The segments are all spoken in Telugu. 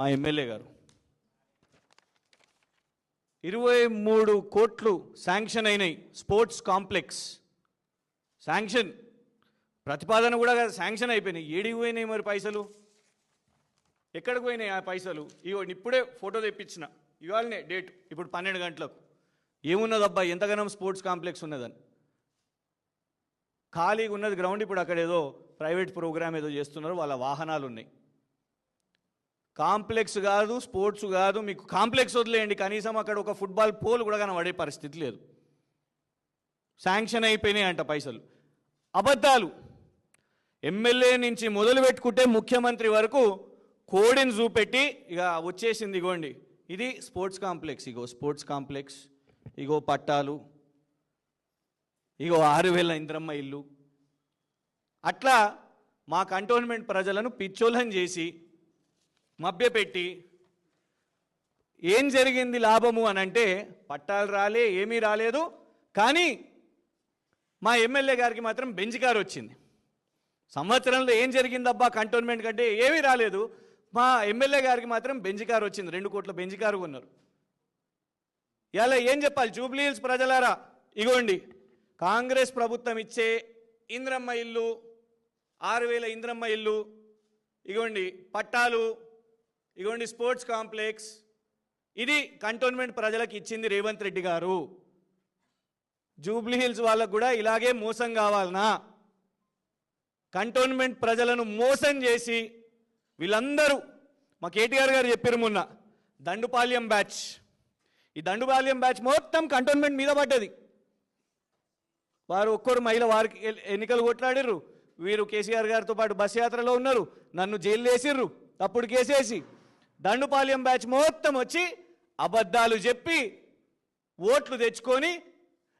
మా ఎమ్మెల్యే గారు. ఇరవై మూడు కోట్లు శాంక్షన్ అయినాయి స్పోర్ట్స్ కాంప్లెక్స్. శాంక్షన్ ప్రతిపాదన కూడా శాంక్షన్ అయిపోయినాయి. ఏడికి పోయినాయి మరి పైసలు? ఎక్కడికి పోయినాయి ఆ పైసలు? ఇగో ఇప్పుడే ఫోటో తెప్పించిన. ఇవాళనే డేట్ ఇప్పుడు పన్నెండు గంటలకు. ఏమున్నదబ్బా ఎంతగానో స్పోర్ట్స్ కాంప్లెక్స్ ఉన్నదని. ఖాళీగా ఉన్నది గ్రౌండ్ ఇప్పుడు అక్కడ ఏదో ప్రైవేట్ ప్రోగ్రామ్ ఏదో చేస్తున్నారు వాళ్ళ వాహనాలు ఉన్నాయి. కాంప్లెక్స్ కాదు స్పోర్ట్స్ కాదు మీకు కాంప్లెక్స్ వదిలేయండి. కనీసం అక్కడ ఒక ఫుట్బాల్ పోల్ కూడా కనబడే పరిస్థితి లేదు. శాంక్షన్ అయిపోయినాయి అంట పైసలు. అబద్ధాలు. ఎమ్మెల్యే నుంచి మొదలు పెట్టుకుంటే ముఖ్యమంత్రి వరకు కోడిని చూపెట్టి ఇక వచ్చేసింది ఇగోండి. ఇది స్పోర్ట్స్ కాంప్లెక్స్. ఇగో స్పోర్ట్స్ కాంప్లెక్స్ ఇగో పట్టాలు ఇగో ఆరు వేల ఇంద్రమ్మ ఇల్లు. అట్లా మా కంటోన్మెంట్ ప్రజలను పిచ్చోళ్ళని చేసి మభ్యపెట్టి ఏం జరిగింది లాభము అని అంటే పట్టాలు రాలే ఏమీ రాలేదు. కానీ మా ఎమ్మెల్యే గారికి మాత్రం బెంచ్ కారు వచ్చింది. సంవత్సరంలో ఏం జరిగిందబ్బా కంటోన్మెంట్ కంటే ఏమీ రాలేదు. మా ఎమ్మెల్యే గారికి మాత్రం బెంచ్ కారు వచ్చింది. రెండు కోట్ల బెంచ్ కారు కొన్నారు. ఇలా ఏం చెప్పాలి? జూబ్లీ హిల్స్ ప్రజలారా? ఇగోండి. కాంగ్రెస్ ప్రభుత్వం ఇచ్చే ఇంద్రమ్మ ఇల్లు ఆరు వేల ఇంద్రమ్మ ఇల్లు ఇగోండి పట్టాలు ఇగోండి స్పోర్ట్స్ కాంప్లెక్స్. ఇది కంటోన్మెంట్ ప్రజలకు ఇచ్చింది రేవంత్ రెడ్డి గారు. జూబ్లీ హిల్స్ వాళ్ళకు కూడా ఇలాగే మోసం కావాలనా? కంటోన్మెంట్ ప్రజలను మోసం చేసి వీళ్ళందరూ మా కేటీఆర్ గారు చెప్పారు మొన్న దండుపాల్యం బ్యాచ్. ఈ దండుపాల్యం బ్యాచ్ మొత్తం కంటోన్మెంట్ మీద పడ్డది. వారు ఒక్కరు మహిళ వారికి ఎన్నికలు కొట్లాడిర్రు. వీరు కేసీఆర్ గారితో పాటు బస్ యాత్రలో ఉన్నారు. నన్ను జైలు వేసిర్రు. తప్పుడు కేసేసి దండుపాలెం బ్యాచ్ మొత్తం వచ్చి అబద్ధాలు చెప్పి ఓట్లు తెచ్చుకొని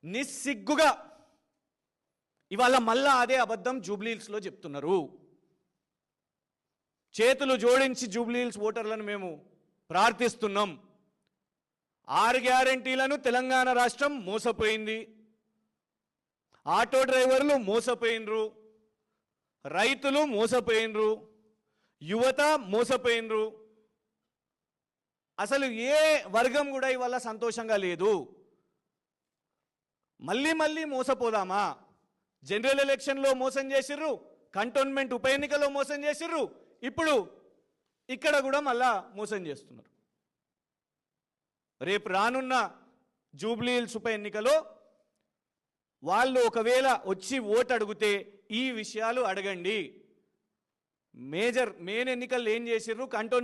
నిస్సిగ్గుగా ఇవాళ మళ్ళా అదే అబద్ధం జూబ్లీహిల్స్లో చెప్తున్నారు. చేతులు జోడించి జూబ్లీహిల్స్ ఓటర్లను మేము ప్రార్థిస్తున్నాం. ఆరు గ్యారంటీలను తెలంగాణ రాష్ట్రం మోసపోయింది. ఆటో డ్రైవర్లు మోసపోయినరు. రైతులు మోసపోయినరు. యువత మోసపోయినరు. అసలు ఏ వర్గం కూడా ఇవాళ సంతోషంగా లేదు. మళ్ళీ మళ్ళీ మోసపోదామా? జనరల్ ఎలక్షన్లో మోసం చేసిర్రు కంటోన్మెంట్ ఉప ఎన్నికలో మోసం చేసిర్రు ఇప్పుడు ఇక్కడ కూడా మళ్ళా మోసం చేస్తున్నారు. రేపు రానున్న జూబ్లీహిల్స్ ఉప ఎన్నికలో వాళ్ళు ఒకవేళ వచ్చి ఓటు అడిగితే ఈ విషయాలు అడగండి. మేజర్ మెయిన్ ఎన్నికల్లో ఏం చేసిర్రు? కంటోన్